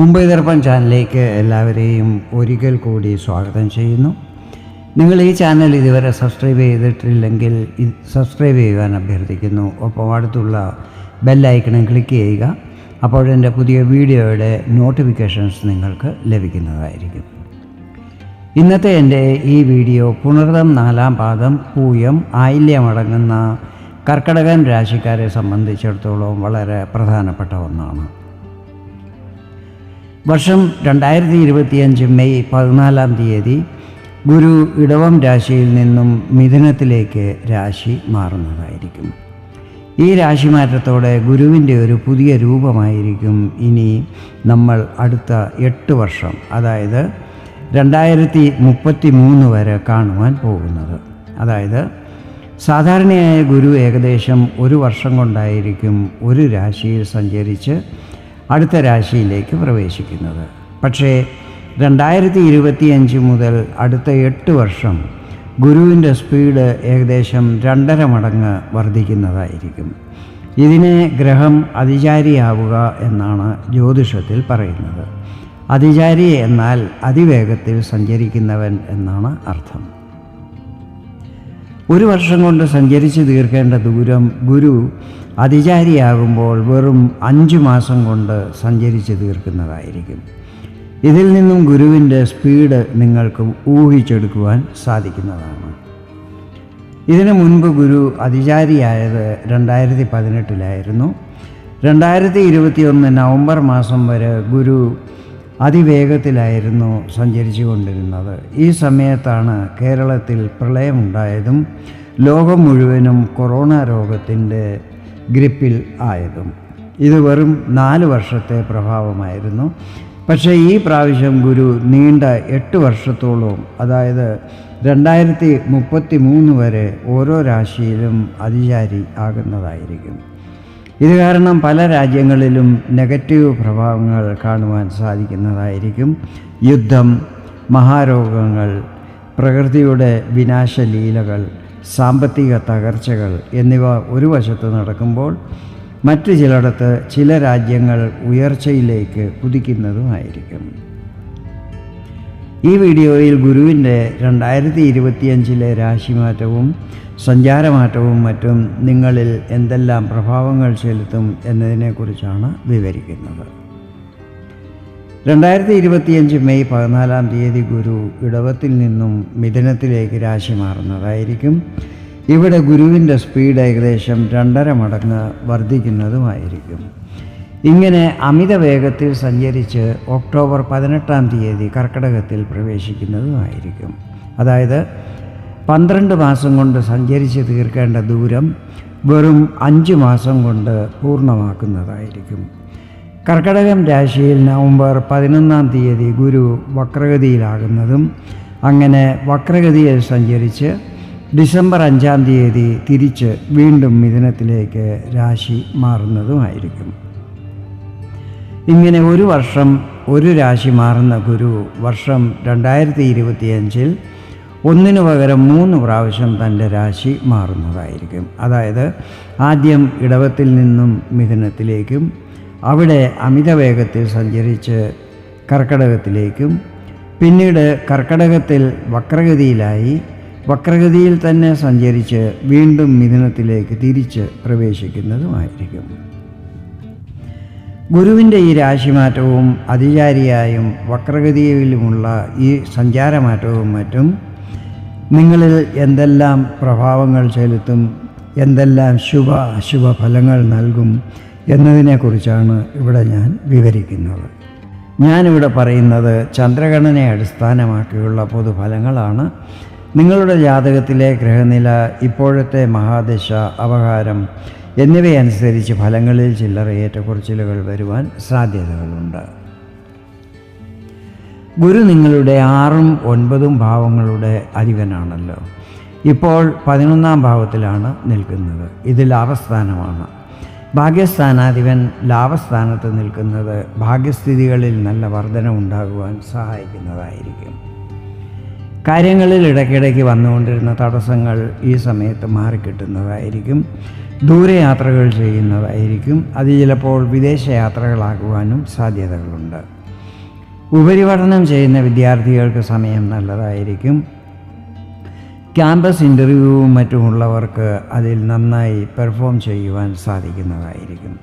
മുംബൈ ദർപ്പൺ ചാനലിലേക്ക് എല്ലാവരെയും ഒരിക്കൽ കൂടി സ്വാഗതം ചെയ്യുന്നു. നിങ്ങൾ ഈ ചാനൽ ഇതുവരെ സബ്സ്ക്രൈബ് ചെയ്തിട്ടില്ലെങ്കിൽ സബ്സ്ക്രൈബ് ചെയ്യുവാൻ അഭ്യർത്ഥിക്കുന്നു. ഒപ്പം അടുത്തുള്ള ബെല്ലൈക്കണം ക്ലിക്ക് ചെയ്യുക. അപ്പോൾ എന്റെ പുതിയ വീഡിയോയുടെ നോട്ടിഫിക്കേഷൻസ് നിങ്ങൾക്ക് ലഭിക്കുന്നതായിരിക്കും. ഇന്നത്തെ എന്റെ ഈ വീഡിയോ പുണർതം നാലാം പാദം പൂയം ആയില്യമടങ്ങുന്ന കർക്കടകൻ രാശിക്കാരെ സംബന്ധിച്ചിടത്തോളം വളരെ പ്രധാനപ്പെട്ട ഒന്നാണ്. വർഷം രണ്ടായിരത്തി ഇരുപത്തിയഞ്ച് മെയ് പതിനാലാം തീയതി ഗുരു ഇടവം രാശിയിൽ നിന്നും മിഥുനത്തിലേക്ക് രാശി മാറുന്നതായിരിക്കും. ഈ രാശി മാറ്റത്തോടെ ഗുരുവിന്റെ ഒരു പുതിയ രൂപമായിരിക്കും ഇനി നമ്മൾ അടുത്ത എട്ട് വർഷം അതായത് രണ്ടായിരത്തി മുപ്പത്തി മൂന്ന് വരെ കാണുവാൻ പോകുന്നത്. അതായത് സാധാരണയായ ഗുരു ഏകദേശം ഒരു വർഷം കൊണ്ടായിരിക്കും ഒരു രാശിയിൽ സഞ്ചരിച്ച് അടുത്ത രാശിയിലേക്ക് പ്രവേശിക്കുന്നത്. പക്ഷേ രണ്ടായിരത്തി ഇരുപത്തിയഞ്ച് മുതൽ അടുത്ത എട്ട് വർഷം ഗുരുവിന്റെ സ്പീഡ് ഏകദേശം രണ്ടര മടങ്ങ് വർദ്ധിക്കുന്നതായിരിക്കും. ഇതിനെ ഗ്രഹം അതിചാരിയാവുക എന്നാണ് ജ്യോതിഷത്തിൽ പറയുന്നത്. അതിചാരി എന്നാൽ അതിവേഗത്തിൽ സഞ്ചരിക്കുന്നവൻ എന്നാണ് അർത്ഥം. ഒരു വർഷം കൊണ്ട് സഞ്ചരിച്ച് തീർക്കേണ്ട ദൂരം ഗുരു അതിചാരിയാകുമ്പോൾ വെറും അഞ്ച് മാസം കൊണ്ട് സഞ്ചരിച്ച് തീർക്കുന്നതായിരിക്കും. ഇതിൽ നിന്നും ഗുരുവിന്റെ സ്പീഡ് നിങ്ങൾക്ക് ഊഹിച്ചെടുക്കുവാൻ സാധിക്കുന്നതാണ്. ഇതിനു മുൻപ് ഗുരു അതിചാരിയായത് രണ്ടായിരത്തി പതിനെട്ടിലായിരുന്നു. രണ്ടായിരത്തി ഇരുപത്തിയൊന്ന് നവംബർ മാസം വരെ ഗുരു അതിവേഗത്തിലായിരുന്നു സഞ്ചരിച്ചു കൊണ്ടിരുന്നത് ഈ സമയത്താണ് കേരളത്തിൽ പ്രളയമുണ്ടായതും ലോകം മുഴുവനും കൊറോണ രോഗത്തിന്റെ ഗ്രിപ്പിൽ ആയതും. ഇത് വെറും നാല് വർഷത്തെ പ്രഭാവമായിരുന്നു. പക്ഷേ ഈ പ്രാവശ്യം ഗുരു നീണ്ട എട്ട് വർഷത്തോളം അതായത് രണ്ടായിരത്തി മുപ്പത്തി മൂന്ന് വരെ ഓരോ രാശിയിലും അതിചാരി ആകുന്നതായിരിക്കും. ഇത് കാരണം പല രാജ്യങ്ങളിലും നെഗറ്റീവ് പ്രഭാവങ്ങൾ കാണുവാൻ സാധിക്കുന്നതായിരിക്കും. യുദ്ധം മഹാരോഗങ്ങൾ പ്രകൃതിയുടെ വിനാശലീലകൾ സാമ്പത്തിക തകർച്ചകൾ എന്നിവ ഒരു വശത്ത് നടക്കുമ്പോൾ മറ്റു ചിലയിടത്ത് ചില രാജ്യങ്ങൾ ഉയർച്ചയിലേക്ക് കുതിക്കുന്നതുമായിരിക്കും. ഈ വീഡിയോയിൽ ഗുരുവിന്റെ രണ്ടായിരത്തി ഇരുപത്തിയഞ്ചിലെ രാശിമാറ്റവും സഞ്ചാരമാറ്റവും മറ്റും നിങ്ങളിൽ എന്തെല്ലാം പ്രഭാവങ്ങൾ ചെലുത്തും എന്നതിനെക്കുറിച്ചാണ് വിവരിക്കുന്നത്. രണ്ടായിരത്തി ഇരുപത്തിയഞ്ച് മെയ് പതിനാലാം തീയതി ഗുരു ഇടവത്തിൽ നിന്നും മിഥുനത്തിലേക്ക് രാശി മാറുന്നതായിരിക്കും. ഇവിടെ ഗുരുവിന്റെ സ്പീഡ് ഏകദേശം രണ്ടര മടങ്ങ് വർദ്ധിക്കുന്നതുമായിരിക്കും. ഇങ്ങനെ അമിത വേഗത്തിൽ സഞ്ചരിച്ച് ഒക്ടോബർ പതിനെട്ടാം തീയതി കർക്കിടകത്തിൽ പ്രവേശിക്കുന്നതുമായിരിക്കും. അതായത് പന്ത്രണ്ട് മാസം കൊണ്ട് സഞ്ചരിച്ച് തീർക്കേണ്ട ദൂരം വെറും അഞ്ച് മാസം കൊണ്ട് പൂർണമാക്കുന്നതായിരിക്കും. കർക്കടകം രാശിയിൽ നവംബർ പതിനൊന്നാം തീയതി ഗുരു വക്രഗതിയിലാകുന്നതും അങ്ങനെ വക്രഗതിയിൽ സഞ്ചരിച്ച് ഡിസംബർ അഞ്ചാം തീയതി തിരിച്ച് വീണ്ടും മിഥുനത്തിലേക്ക് രാശി മാറുന്നതുമായിരിക്കും. ഇങ്ങനെ ഒരു വർഷം ഒരു രാശി മാറുന്ന ഗുരു വർഷം രണ്ടായിരത്തി ഇരുപത്തിയഞ്ചിൽ ഒന്നിനു പകരം മൂന്ന് പ്രാവശ്യം തന്റെ രാശി മാറുന്നതായിരിക്കും. അതായത് ആദ്യം ഇടവത്തിൽ നിന്നും മിഥുനത്തിലേക്കും അവിടെ അമിത വേഗത്തിൽ സഞ്ചരിച്ച് കർക്കടകത്തിലേക്കും പിന്നീട് കർക്കടകത്തിൽ വക്രഗതിയിലായി വക്രഗതിയിൽ തന്നെ സഞ്ചരിച്ച് വീണ്ടും മിഥുനത്തിലേക്ക് തിരിച്ച് പ്രവേശിക്കുന്നതുമായിരിക്കും. ഗുരുവിന്റെ ഈ രാശിമാറ്റവും അതിചാരിയായും വക്രഗതിയിലുമുള്ള ഈ സഞ്ചാരമാറ്റവും മറ്റും നിങ്ങളിൽ എന്തെല്ലാം പ്രഭാവങ്ങൾ ചെലുത്തും എന്തെല്ലാം ശുഭ അശുഭ ഫലങ്ങൾ നൽകും എന്നതിനെക്കുറിച്ചാണ് ഇവിടെ ഞാൻ വിവരിക്കുന്നത്. ഞാനിവിടെ പറയുന്നത് ചന്ദ്രഗണനയെ അടിസ്ഥാനമാക്കിയുള്ള പൊതുഫലങ്ങളാണ്. നിങ്ങളുടെ ജാതകത്തിലെ ഗ്രഹനില ഇപ്പോഴത്തെ മഹാദശ അപകാരം എന്നിവയനുസരിച്ച് ഫലങ്ങളിൽ ചില്ലറ ഏറ്റക്കുറച്ചിലുകൾ വരുവാൻ സാധ്യതകളുണ്ട്. ഗുരു നിങ്ങളുടെ ആറും ഒൻപതും ഭാവങ്ങളുടെ അധിപനാണല്ലോ. ഇപ്പോൾ പതിനൊന്നാം ഭാവത്തിലാണ് നിൽക്കുന്നത്. ഇത് ലാഭസ്ഥാനമാണ്. ഭാഗ്യസ്ഥാനാധിപൻ ലാഭസ്ഥാനത്ത് നിൽക്കുന്നത് ഭാഗ്യസ്ഥിതികളിൽ നല്ല വർധന ഉണ്ടാകുവാൻ സഹായിക്കുന്നതായിരിക്കും. കാര്യങ്ങളിൽ ഇടയ്ക്കിടയ്ക്ക് വന്നുകൊണ്ടിരുന്ന തടസ്സങ്ങൾ ഈ സമയത്ത് മാറിക്കിട്ടുന്നതായിരിക്കും. ദൂരയാത്രകൾ ചെയ്യുന്നതായിരിക്കും. അത് ചിലപ്പോൾ വിദേശ യാത്രകളാകുവാനും സാധ്യതകളുണ്ട്. ഉപരിപഠനം ചെയ്യുന്ന വിദ്യാർത്ഥികൾക്ക് സമയം നല്ലതായിരിക്കും. ക്യാമ്പസ് ഇന്റർവ്യൂവും മറ്റുമുള്ളവർക്ക് അതിൽ നന്നായി പെർഫോം ചെയ്യുവാൻ സാധിക്കുന്നതായിരിക്കും.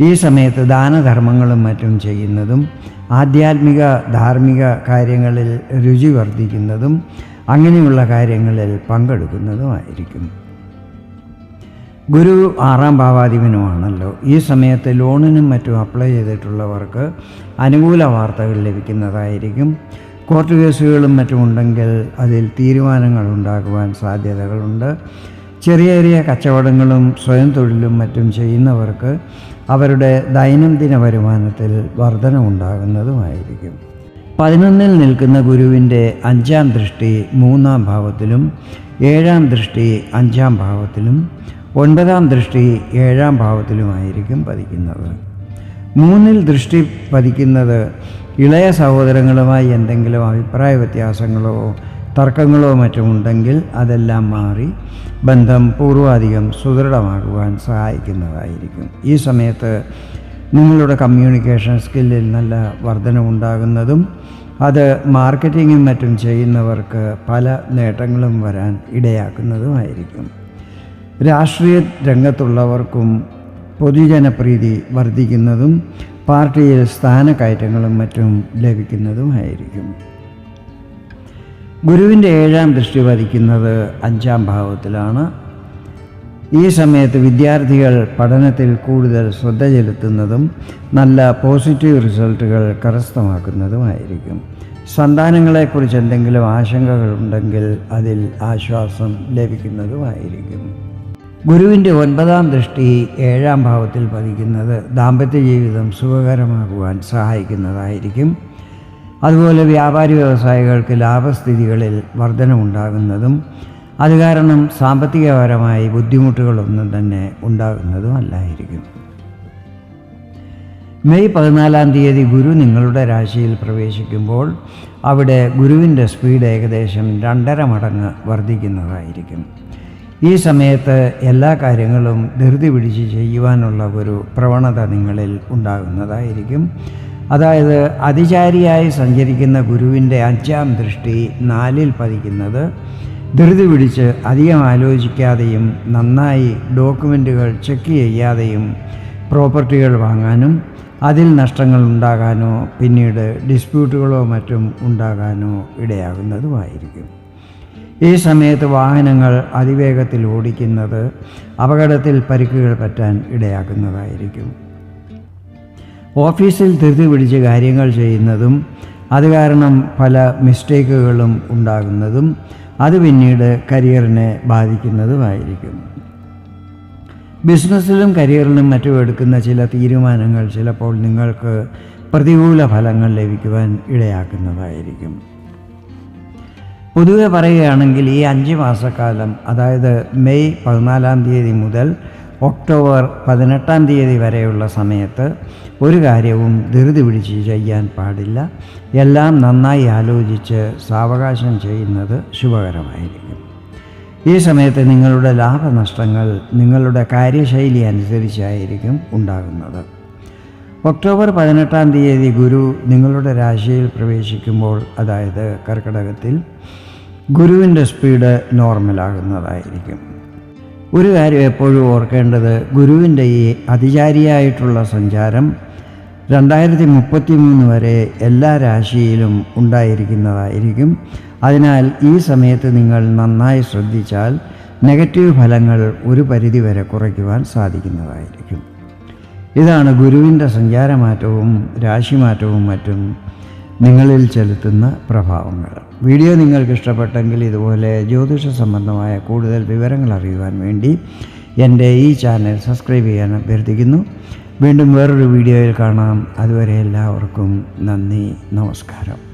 ഈ സമയത്ത് ദാനധർമ്മങ്ങളും മറ്റും ചെയ്യുന്നതും ആധ്യാത്മിക ധാർമ്മിക കാര്യങ്ങളിൽ രുചി വർദ്ധിക്കുന്നതും അങ്ങനെയുള്ള കാര്യങ്ങളിൽ പങ്കെടുക്കുന്നതുമായിരിക്കും. ഗുരു ആറാം ഭാവാധിപനുമാണല്ലോ. ഈ സമയത്ത് ലോണിനും മറ്റും അപ്ലൈ ചെയ്തിട്ടുള്ളവർക്ക് അനുകൂല വാർത്തകൾ ലഭിക്കുന്നതായിരിക്കും. കോർട്ട് കേസുകളും മറ്റും ഉണ്ടെങ്കിൽ അതിൽ തീരുമാനങ്ങൾ ഉണ്ടാകുവാൻ സാധ്യതകളുണ്ട്. ചെറിയ ചെറിയ കച്ചവടങ്ങളും സ്വയം തൊഴിലും മറ്റും ചെയ്യുന്നവർക്ക് അവരുടെ ദൈനംദിന വരുമാനത്തിൽ വർധനമുണ്ടാകുന്നതുമായിരിക്കും. പതിനൊന്നിൽ നിൽക്കുന്ന ഗുരുവിന്റെ അഞ്ചാം ദൃഷ്ടി മൂന്നാം ഭാവത്തിലും ഏഴാം ദൃഷ്ടി അഞ്ചാം ഭാവത്തിലും ഒൻപതാം ദൃഷ്ടി ഏഴാം ഭാവത്തിലുമായിരിക്കും പതിക്കുന്നത്. മൂന്നിൽ ദൃഷ്ടി പതിക്കുന്നത് ഇളയ സഹോദരങ്ങളുമായി എന്തെങ്കിലും അഭിപ്രായ വ്യത്യാസങ്ങളോ തർക്കങ്ങളോ മറ്റുമുണ്ടെങ്കിൽ അതെല്ലാം മാറി ബന്ധം പൂർവാധികം സുദൃഢമാകുവാൻ സഹായിക്കുന്നതായിരിക്കും. ഈ സമയത്ത് നിങ്ങളുടെ കമ്മ്യൂണിക്കേഷൻ സ്കില്ലിൽ നല്ല വർധനമുണ്ടാകുന്നതും അത് മാർക്കറ്റിങ്ങും മറ്റും ചെയ്യുന്നവർക്ക് പല നേട്ടങ്ങളും വരാൻ ഇടയാക്കുന്നതുമായിരിക്കും. രാഷ്ട്രീയ രംഗത്തുള്ളവർക്കും പൊതുജനപ്രീതി വർദ്ധിക്കുന്നതും പാർട്ടിയിൽ സ്ഥാനക്കയറ്റങ്ങളും മറ്റും ലഭിക്കുന്നതുമായിരിക്കും. ഗുരുവിന്റെ ഏഴാം ദൃഷ്ടി വധിക്കുന്നത് അഞ്ചാം ഭാവത്തിലാണ്. ഈ സമയത്ത് വിദ്യാർത്ഥികൾ പഠനത്തിൽ കൂടുതൽ ശ്രദ്ധ ചെലുത്തുന്നതും നല്ല പോസിറ്റീവ് റിസൾട്ടുകൾ കരസ്ഥമാക്കുന്നതുമായിരിക്കും. സന്താനങ്ങളെക്കുറിച്ച് എന്തെങ്കിലും ആശങ്കകളുണ്ടെങ്കിൽ അതിൽ ആശ്വാസം ലഭിക്കുന്നതുമായിരിക്കും. ഗുരുവിന്റെ ഒൻപതാം ദൃഷ്ടി ഏഴാം ഭാവത്തിൽ പതിക്കുന്നത് ദാമ്പത്യ ജീവിതം സുഖകരമാകുവാൻ സഹായിക്കുന്നതായിരിക്കും. അതുപോലെ വ്യാപാരി വ്യവസായികൾക്ക് ലാഭസ്ഥിതികളിൽ വർധനമുണ്ടാകുന്നതും അത് കാരണം സാമ്പത്തികപരമായി ബുദ്ധിമുട്ടുകളൊന്നും തന്നെ ഉണ്ടാകുന്നതും അല്ലായിരിക്കും. മെയ് പതിനാലാം തീയതി ഗുരു നിങ്ങളുടെ രാശിയിൽ പ്രവേശിക്കുമ്പോൾ അവിടെ ഗുരുവിന്റെ സ്പീഡ് ഏകദേശം രണ്ടര മടങ്ങ് വർദ്ധിക്കുന്നതായിരിക്കും. ഈ സമയത്ത് എല്ലാ കാര്യങ്ങളും ധൃതി പിടിച്ച് ചെയ്യുവാനുള്ള ഒരു പ്രവണത നിങ്ങളിൽ ഉണ്ടാകുന്നതായിരിക്കും. അതായത് അതിചാരിയായി സഞ്ചരിക്കുന്ന ഗുരുവിന്റെ അഞ്ചാം ദൃഷ്ടി നാലിൽ പതിക്കുന്നത് ധൃതി പിടിച്ച് അധികം ആലോചിക്കാതെയും നന്നായി ഡോക്യുമെന്റുകൾ ചെക്ക് ചെയ്യാതെയും പ്രോപ്പർട്ടികൾ വാങ്ങാനും അതിൽ നഷ്ടങ്ങൾ ഉണ്ടാകാനോ പിന്നീട് ഡിസ്പ്യൂട്ടുകളോ മറ്റും ഉണ്ടാകാനോ ഇടയാകുന്നതുമായിരിക്കും. ഈ സമയത്ത് വാഹനങ്ങൾ അതിവേഗത്തിൽ ഓടിക്കുന്നത് അപകടത്തിൽ പരിക്കുകൾ പറ്റാൻ ഇടയാക്കുന്നതായിരിക്കും. ഓഫീസിൽ ധൃതി പിടിച്ച് കാര്യങ്ങൾ ചെയ്യുന്നതും അത് കാരണം പല മിസ്റ്റേക്കുകളും ഉണ്ടാകുന്നതും അത് പിന്നീട് കരിയറിനെ ബാധിക്കുന്നതുമായിരിക്കും. ബിസിനസ്സിലും കരിയറിലും മറ്റും എടുക്കുന്ന ചില തീരുമാനങ്ങൾ ചിലപ്പോൾ നിങ്ങൾക്ക് പ്രതികൂല ഫലങ്ങൾ ലഭിക്കുവാൻ ഇടയാക്കുന്നതായിരിക്കും. പൊതുവെ പറയുകയാണെങ്കിൽ ഈ അഞ്ച് മാസക്കാലം അതായത് മെയ് പതിനാലാം തീയതി മുതൽ ഒക്ടോബർ പതിനെട്ടാം തീയതി വരെയുള്ള സമയത്ത് ഒരു കാര്യവും ധൃതി പിടിച്ച് ചെയ്യാൻ പാടില്ല. എല്ലാം നന്നായി ആലോചിച്ച് സാവകാശം ചെയ്യുന്നത് ശുഭകരമായിരിക്കും. ഈ സമയത്ത് നിങ്ങളുടെ ലാഭനഷ്ടങ്ങൾ നിങ്ങളുടെ കാര്യശൈലി അനുസരിച്ചായിരിക്കും ഉണ്ടാകുന്നത്. ഒക്ടോബർ പതിനെട്ടാം തീയതി ഗുരു നിങ്ങളുടെ രാശിയിൽ പ്രവേശിക്കുമ്പോൾ അതായത് കർക്കിടകത്തിൽ ഗുരുവിന്റെ സ്പീഡ് നോർമലാകുന്നതായിരിക്കും. ഒരു കാര്യം എപ്പോഴും ഓർക്കേണ്ടത് ഗുരുവിന്റെ ഈ അതിചാരിയായിട്ടുള്ള സഞ്ചാരം രണ്ടായിരത്തി മുപ്പത്തി മൂന്ന് വരെ എല്ലാ രാശിയിലും ഉണ്ടായിരിക്കുന്നതായിരിക്കും. അതിനാൽ ഈ സമയത്ത് നിങ്ങൾ നന്നായി ശ്രദ്ധിച്ചാൽ നെഗറ്റീവ് ഫലങ്ങൾ ഒരു പരിധിവരെ കുറയ്ക്കുവാൻ സാധിക്കുന്നതായിരിക്കും. ഇതാണ് ഗുരുവിന്റെ സഞ്ചാരമാറ്റവും രാശിമാറ്റവും മറ്റും നിങ്ങളിൽ ചെലുത്തുന്ന പ്രഭാവങ്ങൾ. വീഡിയോ നിങ്ങൾക്ക് ഇഷ്ടപ്പെട്ടെങ്കിൽ ഇതുപോലെ ജ്യോതിഷ സംബന്ധമായ കൂടുതൽ വിവരങ്ങൾ അറിയുവാൻ വേണ്ടി എന്റെ ഈ ചാനൽ സബ്സ്ക്രൈബ് ചെയ്യാൻ അഭ്യർത്ഥിക്കുന്നു. വീണ്ടും വേറൊരു വീഡിയോയിൽ കാണാം. അതുവരെ എല്ലാവർക്കും നന്ദി നമസ്കാരം.